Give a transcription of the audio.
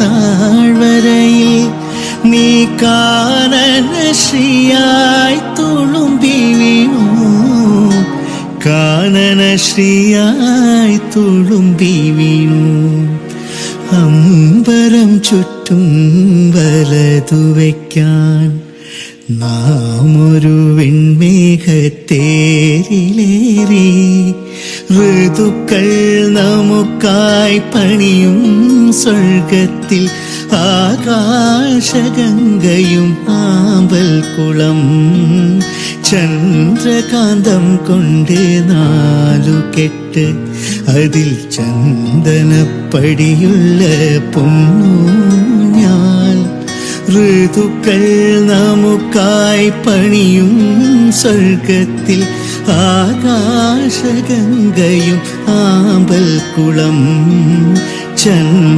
താഴ്വരയിൽ നീ കാനന ശ്രീയായി തുളുമ്പി വീണു. കാനന ശ്രീയായി തുളുമ്പി വീണു. അമ്പരം ചുറ്റും വലതു വയ്ക്കാൻ നാം ഒരു വെൺമേഘത്തേരിലേറി. ഋതുക്കൾ നമുക്കായി പണിയും സ്വർഗത്തിൽ ആകാശഗംഗയും ആമ്പൽ കുളം ചന്ദ്രകാന്തം കൊണ്ട് നാലു കെട്ട് അതിൽ ചന്ദനപ്പടിയുള്ള പൊന്നൂഞ്ഞാൽ ഋതുക്കൾ നമുക്കായി പണിയും സ്വർഗത്തിൽ ആകാശഗംഗയും ആമ്പൽ കുളം ചന്ദ്ര